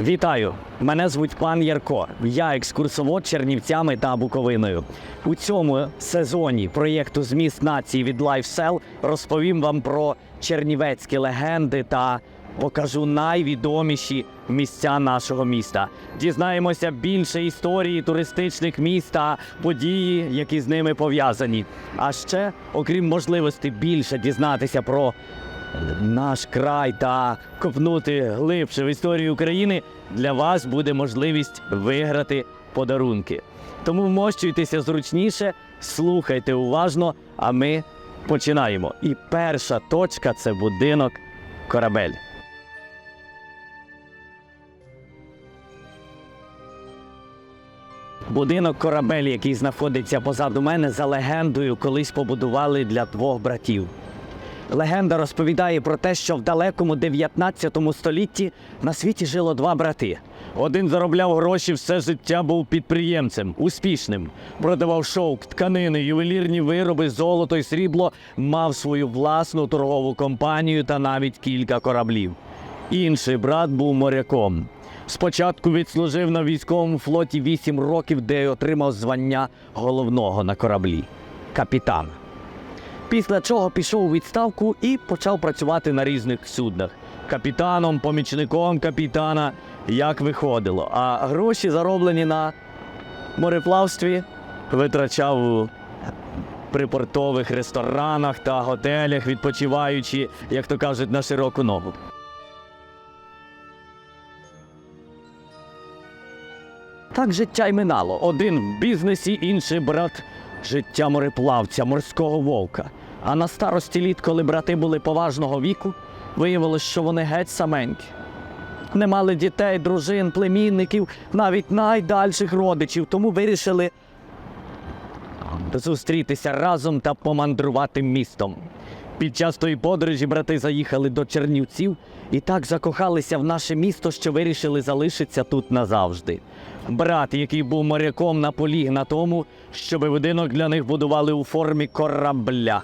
Вітаю! Мене звуть пан Ярко. Я екскурсовод Чернівцями та Буковиною. У цьому сезоні проєкту Зміст нації від LifeSell розповім вам про чернівецькі легенди та покажу найвідоміші місця нашого міста. Дізнаємося більше історії туристичних міст та події, які з ними пов'язані. А ще, окрім можливості більше дізнатися про наш край та копнути глибше в історію України, для вас буде можливість виграти подарунки. Тому вмощуйтеся зручніше, слухайте уважно, а ми починаємо. І перша точка це будинок корабель. Будинок корабель, який знаходиться позаду мене, за легендою колись побудували для двох братів. Легенда розповідає про те, що в далекому 19 столітті на світі жило два брати. Один заробляв гроші все життя, був підприємцем, успішним. Продавав шовк, тканини, ювелірні вироби, золото і срібло, мав свою власну торгову компанію та навіть кілька кораблів. Інший брат був моряком. Спочатку відслужив на військовому флоті 8 років, де й отримав звання головного на кораблі капітана. Після чого пішов у відставку і почав працювати на різних суднах. Капітаном, помічником капітана, як виходило. А гроші, зароблені на мореплавстві, витрачав у припортових ресторанах та готелях, відпочиваючи, як то кажуть, на широку ногу. Так життя й минало. Один в бізнесі, інший брат життя мореплавця, морського вовка. А на старості літ, коли брати були поважного віку, виявилось, що вони геть саменькі. Не мали дітей, дружин, племінників, навіть найдальших родичів, тому вирішили зустрітися разом та помандрувати містом. Під час тої подорожі брати заїхали до Чернівців і так закохалися в наше місто, що вирішили залишитися тут назавжди. Брат, який був моряком, наполіг на тому, щоб будинок для них будували у формі корабля.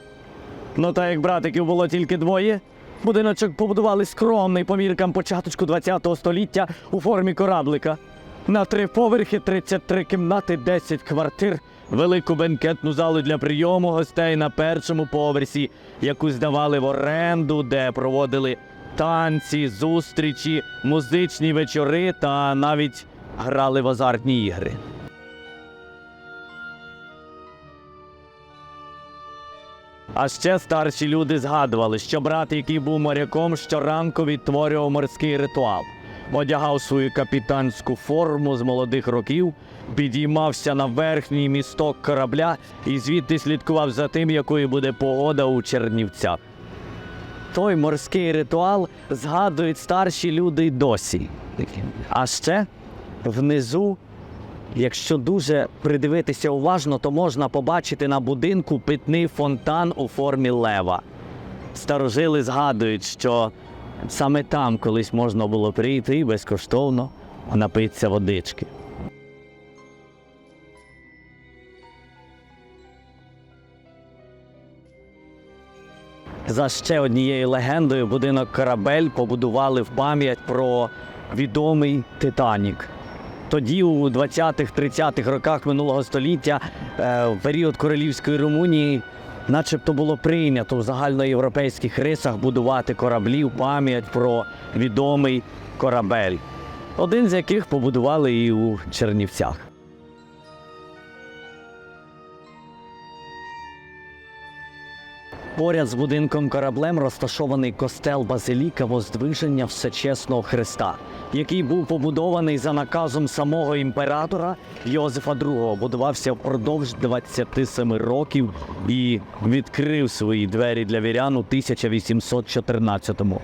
Ну та як братиків було тільки двоє, будиночок побудували скромний по міркам початочку ХХ століття у формі кораблика. На три поверхи, 33 кімнати, 10 квартир, велику бенкетну залу для прийому гостей на першому поверсі, яку здавали в оренду, де проводили танці, зустрічі, музичні вечори та навіть грали в азартні ігри. А ще старші люди згадували, що брат, який був моряком, щоранку відтворював морський ритуал, одягав свою капітанську форму з молодих років, підіймався на верхній місток корабля і звідти слідкував за тим, якою буде погода у Чернівцях. Той морський ритуал згадують старші люди й досі. А ще внизу Якщо дуже придивитися уважно, то можна побачити на будинку питний фонтан у формі лева. Старожили згадують, що саме там колись можна було прийти і безкоштовно напитися водички. За ще однією легендою будинок корабель побудували в пам'ять про відомий Титанік. Тоді, у 20-30-х роках минулого століття, е, в період королівської Румунії, начебто було прийнято в загальноєвропейських рисах будувати кораблі в пам'ять про відомий корабель, один з яких побудували і у Чернівцях. Поряд з будинком кораблем розташований костел Базиліка Воздвиження Всечесного Христа, який був побудований за наказом самого імператора Йозефа II. Будувався впродовж 27 років і відкрив свої двері для вірян у 1814-му.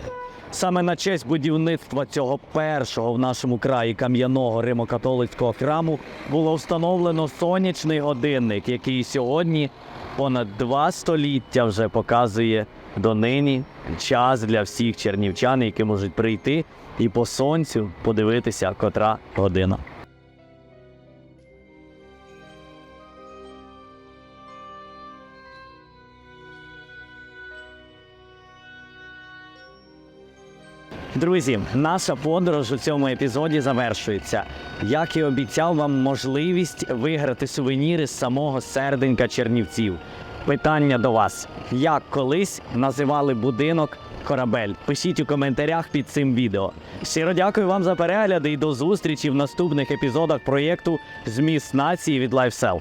Саме на честь будівництва цього першого в нашому краї кам'яного римокатолицького храму було встановлено сонячний годинник, який сьогодні понад два століття вже показує донині час для всіх чернівчан, які можуть прийти і по сонцю подивитися, котра година. Друзі, наша подорож у цьому епізоді завершується. Як і обіцяв вам можливість виграти сувеніри з самого серденька Чернівців. Питання до вас: як колись називали будинок корабель? Пишіть у коментарях під цим відео. Щиро дякую вам за перегляди і до зустрічі в наступних епізодах проєкту Зміст нації від LifeSelf.